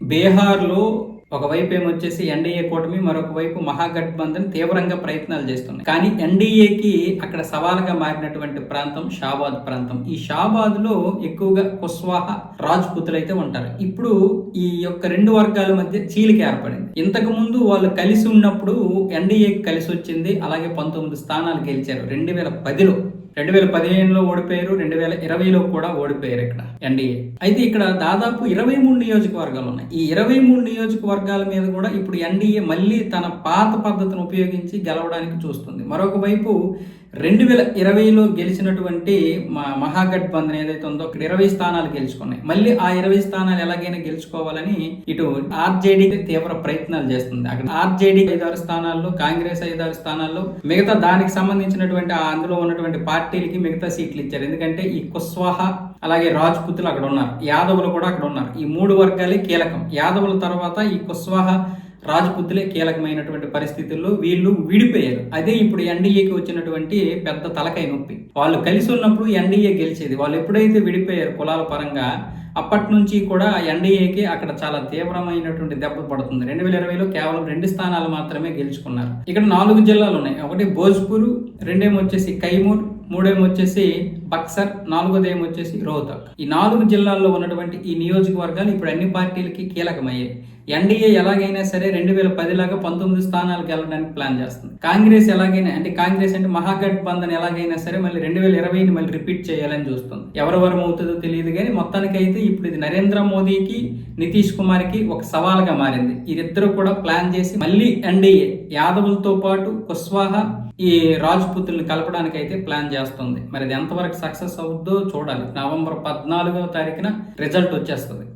బీహార్లో ఒకవైపు ఏమొచ్చేసి ఎన్డీఏ కూటమి మరొక వైపు మహాగఠబంధన్ తీవ్రంగా ప్రయత్నాలు చేస్తున్నాయి. కానీ ఎన్డీఏకి అక్కడ సవాలుగా మారినటువంటి ప్రాంతం షాబాద్ ప్రాంతం. ఈ షాబాద్లో ఎక్కువగా కుస్వాహ రాజ్పుతులు అయితే ఉంటారు. ఇప్పుడు ఈ యొక్క రెండు వర్గాల మధ్య చీలిక ఏర్పడింది. ఇంతకు ముందు వాళ్ళు కలిసి ఉన్నప్పుడు ఎన్డీఏకి కలిసి వచ్చింది అలాగే పంతొమ్మిది స్థానాలు గెలిచారు. రెండు వేల పదిలో రెండు వేల పదిహేనులో ఓడిపోయారు రెండు వేల ఇరవైలో కూడా ఓడిపోయారు ఇక్కడ ఎన్డీఏ అయితే ఇక్కడ దాదాపు ఇరవై మూడు నియోజకవర్గాలు ఉన్నాయి. ఈ ఇరవై మూడు నియోజకవర్గాల మీద కూడా ఇప్పుడు ఎన్డీఏ మళ్ళీ తన పాత పద్ధతిని ఉపయోగించి గెలవడానికి చూస్తుంది. మరొక వైపు రెండు వేల ఇరవైలో గెలిచినటువంటి మా మహాగఠబంధన్ ఏదైతే ఉందో అక్కడ ఇరవై స్థానాలు గెలుచుకున్నాయి. మళ్ళీ ఆ ఇరవై స్థానాలు ఎలాగైనా గెలుచుకోవాలని ఇటు ఆర్జేడీ తీవ్ర ప్రయత్నాలు చేస్తుంది. అక్కడ ఆర్జేడీ ఐదారు స్థానాల్లో కాంగ్రెస్ ఐదారు స్థానాల్లో మిగతా దానికి సంబంధించినటువంటి అందులో ఉన్నటువంటి పార్టీలకి మిగతా సీట్లు ఇచ్చారు. ఎందుకంటే ఈ కుస్వాహ అలాగే రాజ్పుతులు అక్కడ ఉన్నారు. యాదవులు కూడా అక్కడ ఉన్నారు. ఈ మూడు వర్గాలే కీలకం. యాదవుల తర్వాత ఈ కుస్వాహ రాజపుత్తులే కీలకమైనటువంటి పరిస్థితుల్లో వీళ్ళు విడిపోయారు. అదే ఇప్పుడు ఎన్డీఏకి వచ్చినటువంటి పెద్ద తలకాయ నొప్పి. వాళ్ళు కలిసి ఉన్నప్పుడు ఎన్డీఏ గెలిచేది. వాళ్ళు ఎప్పుడైతే విడిపోయారు కులాల పరంగా అప్పటి నుంచి కూడా ఎన్డీఏకి అక్కడ చాలా తీవ్రమైనటువంటి దెబ్బ పడుతుంది. రెండు వేల ఇరవైలో కేవలం రెండు స్థానాలు మాత్రమే గెలుచుకున్నారు. ఇక్కడ నాలుగు జిల్లాలు ఉన్నాయి. ఒకటి భోజ్పూర్ రెండేమో వచ్చేసి కైమూర్ మూడేమో వచ్చేసి బక్సర్ నాలుగోదేమో వచ్చేసి రోహతక్. ఈ నాలుగు జిల్లాల్లో ఉన్నటువంటి ఈ నియోజకవర్గాలు ఇప్పుడు అన్ని పార్టీలకి కీలకమయ్యాయి ఎన్డీఏ ఎలాగైనా సరే రెండు వేల పదిలాగా పంతొమ్మిది స్థానాలకు వెళ్ళడానికి ప్లాన్ చేస్తుంది. కాంగ్రెస్ ఎలాగైనా అంటే కాంగ్రెస్ అంటే మహాగఠబంధన్ ఎలాగైనా సరే మళ్ళీ రెండు వేల ఇరవైని మళ్ళీ రిపీట్ చేయాలని చూస్తుంది. ఎవరి వరం అవుతుందో తెలియదు కానీ మొత్తానికైతే ఇప్పుడు ఇది నరేంద్ర మోదీకి నితీష్ కుమార్కి ఒక సవాల్గా మారింది. వీరిద్దరూ కూడా ప్లాన్ చేసి మళ్ళీ ఎన్డీఏ యాదవులతో పాటు కుస్వాహా ఈ రాజపుతుల్ని కలపడానికి అయితే ప్లాన్ చేస్తుంది. మరి అది ఎంతవరకు సక్సెస్ అవుద్దో చూడాలి. నవంబర్ పద్నాలుగో తారీఖున రిజల్ట్ వచ్చేస్తుంది.